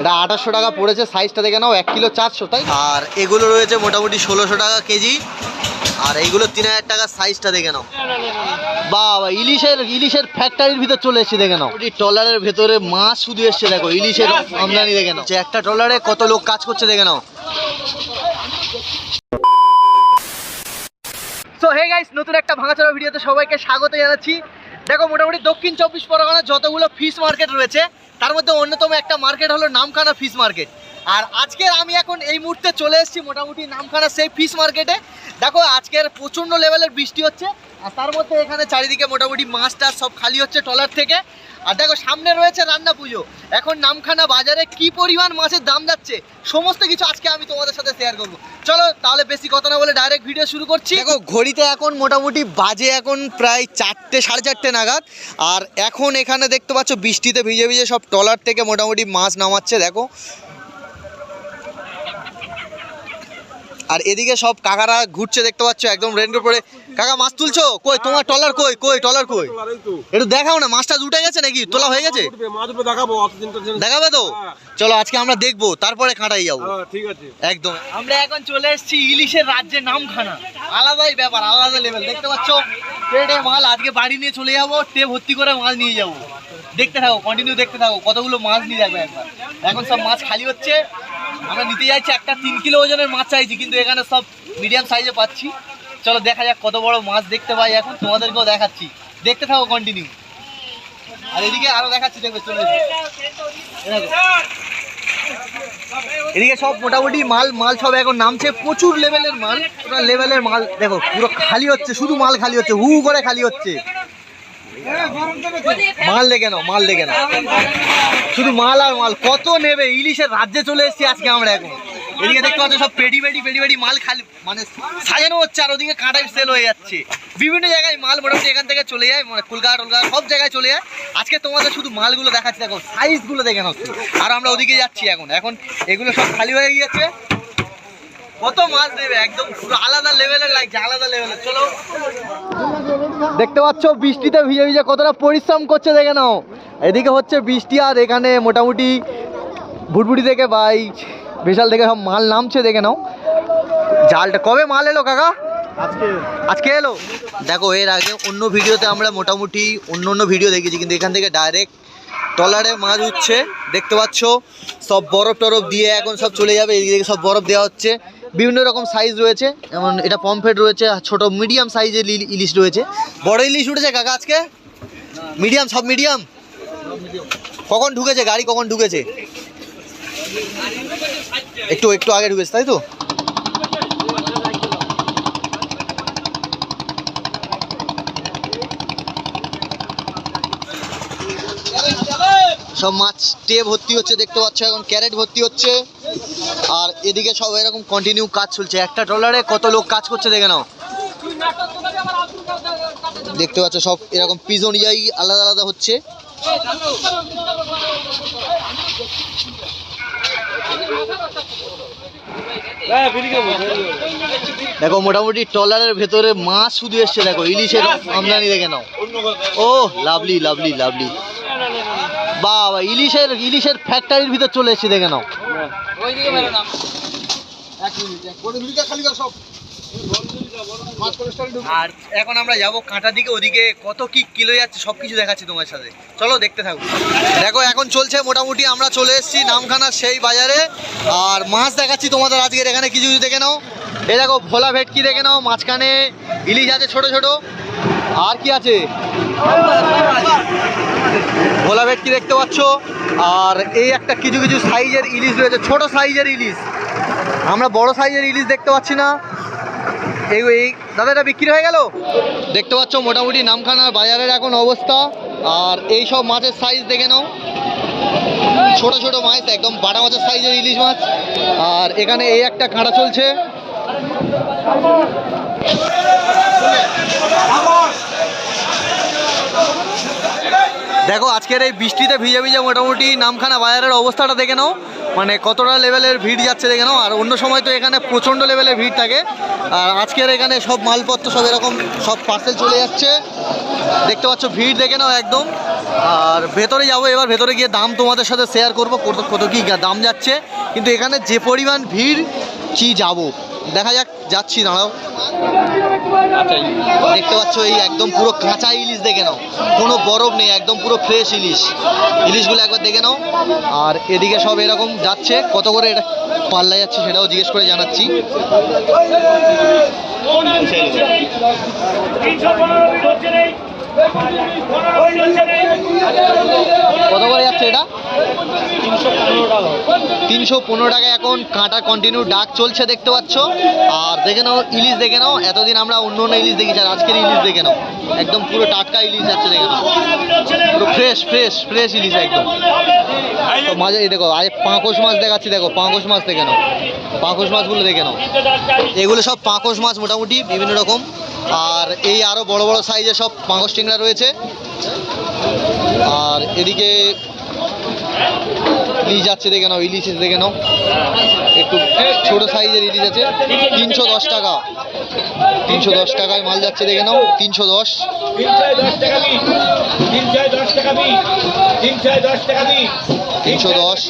এটা আঠাশশো টাকা পড়েছে সাইজটা দেখে নাও এক কিলো চারশো তাই আর এগুলো রয়েছে মোটামুটি ষোলোশো টাকা কেজি। আর এইগুলো তিন হাজার টাকার সাইজটা দেখে নাও। বাবা ইলিশের ইলিশের ফ্যাক্টরির ভিতর চলে এসেছে দেখে নাও। ট্রলারের ভেতরে মাছ শুধু এসছে দেখো ইলিশের আমদানি দেখে নাও। যে একটা ট্রলারে কত লোক কাজ করছে দেখে নাও। সো হে গাইস নতুন একটা ভাঙাচোরা ভিডিওতে সবাইকে স্বাগত জানাচ্ছি। দেখো, মোটামুটি দক্ষিণ চব্বিশ পরগনা যতগুলো ফিশ মার্কেট রয়েছে, তার মধ্যে অন্যতম একটা মার্কেট হলো নামখানা ফিশ মার্কেট আর আজকের আমি এখন এই মুহূর্তে চলে এসেছি মোটামুটি নামখানা সেই ফিশ মার্কেটে দেখো, আজকের প্রচণ্ড লেভেলের বৃষ্টি হচ্ছে, আর তার মধ্যে এখানে চারিদিকে মোটামুটি মাছ টাছ সব খালি হচ্ছে টলার থেকে। আর দেখো, সামনে রয়েছে রান্না পুজো। এখন নামখানা বাজারে কি পরিমাণ মাছের দাম যাচ্ছে, সমস্ত কিছু আজকে আমি তোমাদের সাথে শেয়ার করব। চলো, তাহলে বেশি কথা না বলে ডাইরেক্ট ভিডিও শুরু করছি। দেখো, ঘড়িতে এখন মোটামুটি বাজে এখন প্রায় চারটে, সাড়ে চারটে নাগাদ। আর এখন এখানে দেখতে পাচ্ছ, বৃষ্টিতে ভিজে ভিজে সব টলার থেকে মোটামুটি মাছ নামাচ্ছে, দেখো। আর এদিকে সব কাকারা ঘুরছে, দেখতে পাচ্ছ, একদম রেনকোট পরে কাকা, মাছ তুলছো? কই, তোমার ট্রলার কই? কই, ট্রলার কই? একটু দেখাও না, মাছটা উঠে গেছে নাকি? তোলা হয়ে গেছে? দেখাবো তো। চলো, আজকে আমরা দেখব, তারপরে কাঁটাই যাব। ঠিক আছে একদম। আমরা এখন চলে এসেছি ইলিশের রাজ্যে নামখানা। আলাদাই ব্যাপার, আলাদা লেভেল দেখতে পাচ্ছ? ট্রেনে মাল, আজকে বাড়ি নিয়ে চলে যাব টে ভর্তি করে মাছ নিয়ে যাব। দেখতে থাকো কন্টিনিউ দেখতে থাকো, কতগুলো মাছ নিয়ে যাবে একবার। এখন সব মাছ খালি হচ্ছে। আমরা নিতে যাচ্ছি একটা তিন কিলো ওজনের মাছ চাইছি, কিন্তু এখানে সব মিডিয়াম সাইজে পাচ্ছি। চলো দেখা যাক কত বড় মাছ দেখতে পাই এখন, তোমাদেরকেও দেখাচ্ছি। দেখতে থাকো কন্টিনিউ আর এদিকে আরও দেখাচ্ছি দেখবে চলে। এদিকে। সব মোটামুটি মাল মাল সব এখন নামছে, প্রচুর লেভেলের মাল। পুরো লেভেলের মাল, দেখো, পুরো খালি হচ্ছে, শুধু মাল খালি হচ্ছে হু করে খালি হচ্ছে। মাল দেখে নাও, মাল দেখে নাও। শুধু মাল আর মাল, কত নেবে? ইলিশের রাজ্যে চলে এসেছি আজকে আমরা এখন। এদিকে দেখতে পাচ্ছ সব পেডি পেডি পেডি পেডি মাল খালি মানে সাজানো হচ্ছে আর ওদিকে কাঁটাই সেল হয়ে যাচ্ছে। বিভিন্ন জায়গায় মাল মোটামুটি এখান থেকে চলে যায় মানে কলকাতা টলকাতা সব জায়গায় চলে যায়। আজকে তোমাদের শুধু মালগুলো দেখাচ্ছি, দেখো সাইজগুলো দেখে নাও। আর আমরা ওদিকে যাচ্ছি এখন। এখন এগুলো সব খালি হয়ে গিয়েছে। কত মাছ দেবে? একদম পুরো আলাদা লেভেলের লাগছে আলাদা লেভেলের চলো। দেখতে পাচ্ছ, বৃষ্টিতে ভিজে ভিজে কতটা পরিশ্রম করছে, দেখে নাও। এদিকে হচ্ছে বৃষ্টি আর এখানে মোটামুটি ভুটভুটি থেকে বাই বিশাল থেকে সব মাল নামছে দেখে নাও। জালটা কবে মাল এলো কাকা? আজকে। আজকে এলো? দেখো এর আগে অন্য ভিডিওতে আমরা মোটামুটি অন্য অন্য ভিডিও দেখেছি কিন্তু এখান থেকে ডাইরেক্ট ট্রলারে মাছ উঠছে দেখতে পাচ্ছ? সব বরফ টরফ দিয়ে এখন সব চলে যাবে এদিকে সব বরফ দেওয়া হচ্ছে। বিভিন্ন রকম সাইজ রয়েছে যেমন এটা পমফ্রেট রয়েছে আর ছোট মিডিয়াম সাইজের ইলিশ রয়েছে। বড় ইলিশ উঠেছে কাকা আজকে? মিডিয়াম সব মিডিয়াম কখন ঢুকেছে? গাড়ি কখন ঢুকেছে? একটু একটু আগে ঢুকেছে, তাই তো? সব মাছ টে ভর্তি হচ্ছে, দেখতে পাচ্ছ এখন, ক্যারেট ভর্তি হচ্ছে। আর এদিকে সব এরকম কন্টিনিউ কাজ চলছে। একটা ট্রলারে কত লোক কাজ করছে, দেখে নাও। দেখতে পাচ্ছ সব এরকম পিস অনুযায়ী আলাদা আলাদা হচ্ছে। দেখো মোটামুটি ট্রলারের ভেতরে মাছ শুধু এসছে দেখো ইলিশের আমদানি দেখে নাও। ও লাভলি লাভলি লাভলি। বাবা ইলিশের ইলিশের ফ্যাক্টরির ভিতর চলে এসেছে দেখে নাও। আর এখন আমরা যাব কাঁটা দিকে, ওদিকে কত কি কিলো যাচ্ছে সব কিছু দেখাচ্ছি তোমার সাথে। চলো দেখতে থাকো। দেখো, এখন চলছে মোটামুটি, আমরা চলে এসেছি নামখানা সেই বাজারে। আর মাছ দেখাচ্ছি তোমাদের আজকের, এখানে কিছু কিছু দেখে নাও। এই দেখো, ভোলা ভেটকি দেখে নাও, মাঝখানে ইলিশ আছে ছোট ছোট। আর কি আছে? ভোলা ভেটকি দেখতে পাচ্ছ। আর এই একটা কিছু কিছু সাইজের ইলিশ রয়েছে, ছোট সাইজের ইলিশ। আমরা বড় সাইজের ইলিশ দেখতে পাচ্ছি না। এই এই দাদা, এটা বিক্রি হয়ে গেল? দেখতে পাচ্ছ, মোটামুটি নামখানার বাজারের এখন অবস্থা। আর এই সব মাছের সাইজ দেখে নাও। ছোট ছোট মাছ, একদম বাটা মাছের সাইজের ইলিশ মাছ। আর এখানে এই একটা কাঁটা চলছে। দেখো, আজকের এই বৃষ্টিতে ভিজে ভিজে মোটামুটি নামখানা বাজারের অবস্থাটা দেখে নাও। মানে কতটা লেভেলের ভিড় যাচ্ছে দেখে নাও। আর অন্য সময় তো এখানে প্রচণ্ড লেভেলের ভিড় থাকে। আর আজকের এখানে সব মালপত্র সব এরকম সব পার্সেল চলে যাচ্ছে দেখতে পাচ্ছ ভিড় দেখে নাও একদম। আর ভেতরে যাব, এবার ভেতরে গিয়ে দাম তোমাদের সাথে শেয়ার করব, কত কত কী দাম যাচ্ছে। কিন্তু এখানে যে পরিমাণ ভিড়, কি যাব? দেখা যাক, যাচ্ছি, দাঁড়াও। দেখতে পাচ্ছ এই একদম পুরো কাঁচা ইলিশ দেখে নাও। কোনো বরফ নেই, একদম পুরো ফ্রেশ ইলিশ। ইলিশগুলো একবার দেখে নাও। আর এদিকে সব এরকম যাচ্ছে। কত করে এটা পাল্লা যাচ্ছে সেটাও জিজ্ঞেস করে জানাচ্ছি। তিনশো পনেরো কত করে যাচ্ছে এটা? তিনশো পনেরো টাকা। এখন কাঁটা কন্টিনিউ ডাক চলছে দেখতে পাচ্ছ। আর দেখে নাও, ইলিশ দেখে নাও। এতদিন আমরা অন্য অন্য ইলিশ দেখেছি আর আজকের ইলিশ দেখে নাও। একদম পুরো টাটকা ইলিশ যাচ্ছে দেখে নাও। পুরো ফ্রেশ ফ্রেশ ফ্রেশ ইলিশ একদম। তো মাঝে দেখো আজ পাঁকশ মাছ দেখাচ্ছি, দেখো, পাঁকশ মাছ দেখে নাও। পাঁকশ মাছগুলো দেখে নাও। এগুলো সব পাঁকশ মাছ মোটামুটি, বিভিন্ন রকম। আর এই আরও বড় বড় সাইজের সব পাঁকশ টিংরা রয়েছে। আর এদিকে ইলিশ যাচ্ছে দেখে নাও, ইলিশ দেখে নাও। একটু ছোট সাইজের ইলিশ আছে, তিনশো দশ টাকা। তিনশো দশ টাকায় মাল যাচ্ছে দেখে নাও, তিনশো দশ। তিনশো দশ।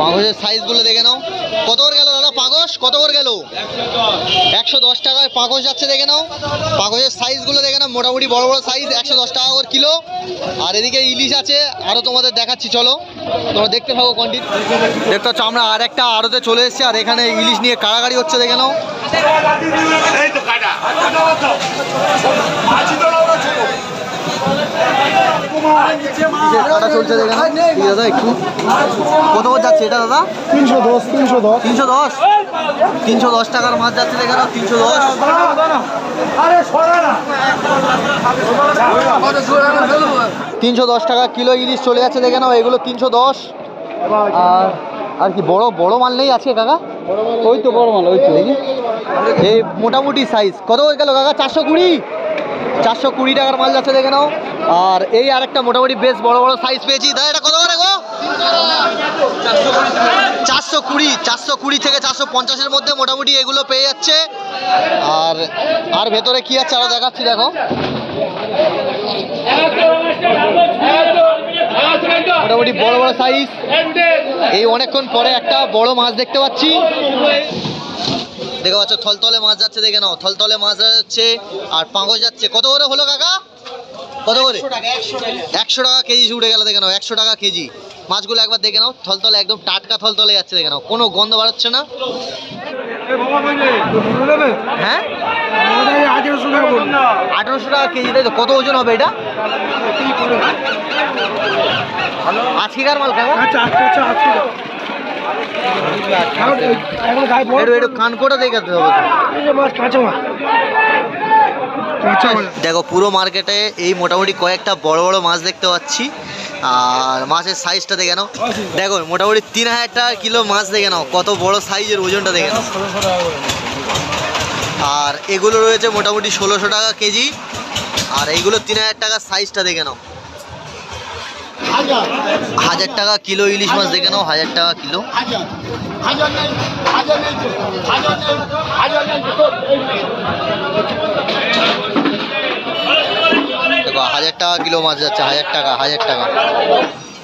পাঁগসের সাইজগুলো দেখে নাও পাঁগস কত করে গেল? একশো দশ টাকায় পাঁগস যাচ্ছে দেখে নাও। পাঁগসের সাইজগুলো দেখে নাও মোটামুটি বড় বড় সাইজ একশো দশ টাকা করে কিলো। আর এদিকে ইলিশ আছে আরও তোমাদের দেখাচ্ছি চলো। তোমরা দেখতে থাকো কন্টিনিউ দেখতে পাচ্ছ আমরা আর একটা আড়তে চলে এসেছি আর এখানে ইলিশ নিয়ে কাড়াকাড়ি হচ্ছে দেখে নাও। ইলিশের কাটা চলছে দেখে দাদা একটু। কত করে যাচ্ছে এটা দাদা? তিনশো দশ তিনশো দশ। তিনশো দশ? তিনশো দশ টাকার মাছ যাচ্ছে দেখে নাও তিনশো দশ। তিনশো দশ টাকা কিলো ইলিশ চলে যাচ্ছে দেখে নাও এগুলো তিনশো দশ। আর আর কি বড় বড় মাল নেই আজকে কাকা? ওই তো বড় মাল ওই তো। দেখি। এই মোটামুটি সাইজ কত গেল কাকা? চারশো কুড়ি? চারশো কুড়ি টাকার মাল যাচ্ছে দেখে নাও আর এই আরেকটা মোটামুটি বেশ বড় বড় সাইজ পেয়েছি। দাদা, এটা কত করে গো? চারশো কুড়ি চারশো কুড়ি থেকে চারশো পঞ্চাশের মধ্যে মোটামুটি এগুলো পেয়ে যাচ্ছে। আর আর ভেতরে কি আছে আরও দেখাচ্ছি, দেখো। মোটামুটি বড় বড় সাইজ এই অনেকক্ষণ পরে একটা বড় মাছ দেখতে পাচ্ছি। দেখতে পাচ্ছ, থলতলে মাছ যাচ্ছে, দেখে নাও। থলতলে মাছ যাচ্ছে, আর পাঙ্গস যাচ্ছে। কত করে হলো কাকা? কত করে একশো টাকা কেজি উঠে গেল দেখে নাও একশো টাকা কেজি মাছগুলো একবার দেখে নাও থলতলে একদম টাটকা থলতলে যাচ্ছে দেখে নাও কোনো গন্ধ বাড়াচ্ছে না হ্যাঁ আঠারোশো টাকা কেজি তাই তো কত ওজন হবে এটা আজকেকার মাল একটু কানকোটা দেখাতে হবে তো। দেখো পুরো মার্কেটে এই মোটামুটি কয়েকটা বড় বড় মাছ দেখতে পাচ্ছি আর মাছের সাইজটা দেখে নাও দেখো মোটামুটি তিন হাজার টাকা কিলো মাছ দেখে নাও কত বড় সাইজের ওজনটা দেখে নাও আর এগুলো রয়েছে মোটামুটি ষোলোশো টাকা কেজি আর এইগুলো তিন হাজার টাকা সাইজটা দেখে নাও হাজার টাকা কিলো ইলিশ মাছ দেখে নাও হাজার টাকা কিলো দেখো হাজার টাকা কিলো মাছ যাচ্ছে, হাজার টাকা হাজার টাকা।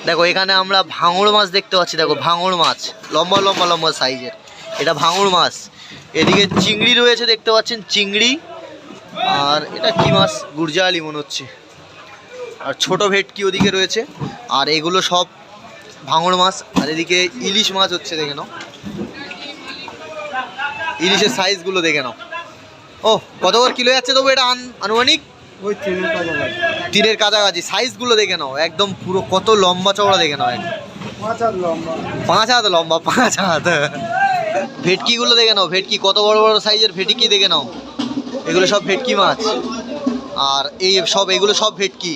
দেখো, এখানে আমরা ভাঙড় মাছ দেখতে পাচ্ছি, দেখো, ভাঙড় মাছ। লম্বা লম্বা লম্বা সাইজের। এটা ভাঙড় মাছ। এদিকে চিংড়ি রয়েছে, দেখতে পাচ্ছেন, চিংড়ি। আর এটা কি মাছ? গুরজালি মনে হচ্ছে। আর ছোট ভেটকি ওদিকে রয়েছে। আর এগুলো সব ভাঙড় মাছ। আর এদিকে ইলিশ মাছ হচ্ছে, দেখে নাও। ইলিশের সাইজগুলো দেখে নাও। ও কত কিলো যাচ্ছে তবু এটা আন- আনুমানিক? ওই তীরের কাছাকাছি। সাইজগুলো দেখে নাও। একদম পুরো কত লম্বা চওড়া দেখে নাও একদম। পাঁচ হাত লম্বা। পাঁচ হাত লম্বা পাঁচ হাত। ভেটকিগুলো দেখে নাও। ভেটকি কত বড় বড় সাইজের ভেটকি দেখে নাও। এগুলো সব ভেটকি মাছ। আর এই সব এগুলো সব ভেটকি।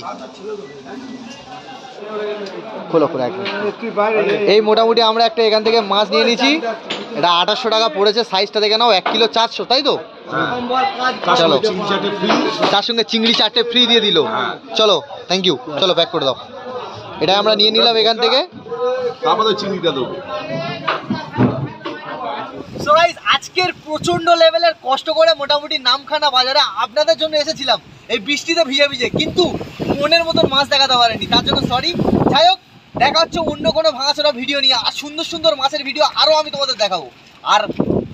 খোলো খোলো একদম। এই মোটামুটি আমরা একটা এখান থেকে মাছ নিয়ে নিয়েছি। এটা আঠাশশো টাকা পড়েছে। সাইজটা দেখে নাও। এক কিলো চারশো তাই তো? চলো। তার সঙ্গে চিংড়ি চারটে ফ্রি দিয়ে দিল। চলো থ্যাংক ইউ চলো প্যাক করে দাও। এটা আমরা নিয়ে নিলাম এখান থেকে। দেবো। সো গাইস আজকের প্রচণ্ড লেভেলের কষ্ট করে মোটামুটি নামখানা বাজারে আপনাদের জন্য এসেছিলাম। এই বৃষ্টিতে ভিজে ভিজে। কিন্তু মনের মতন মাছ দেখাতে পারেনি তার জন্য সরি যাই হোক দেখা হচ্ছে অন্য কোনো ভাঙাচোরা ভিডিও নিয়ে। আর সুন্দর সুন্দর মাছের ভিডিও আরও আমি তোমাদের দেখাবো। আর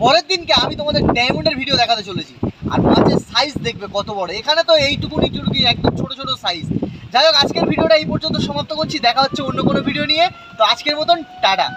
পরের দিনকে আমি তোমাদের ডায়মন্ডের ভিডিও দেখাতে চলেছি। আর মাছের সাইজ দেখবে কত বড়। এখানে তো এইটুকুনি টুকুনি একদম ছোট ছোট সাইজ যাই হোক, আজকের ভিডিওটা এই পর্যন্ত সমাপ্ত করছি। দেখা হচ্ছে অন্য কোনো ভিডিও নিয়ে। তো আজকের মতন, টাটা।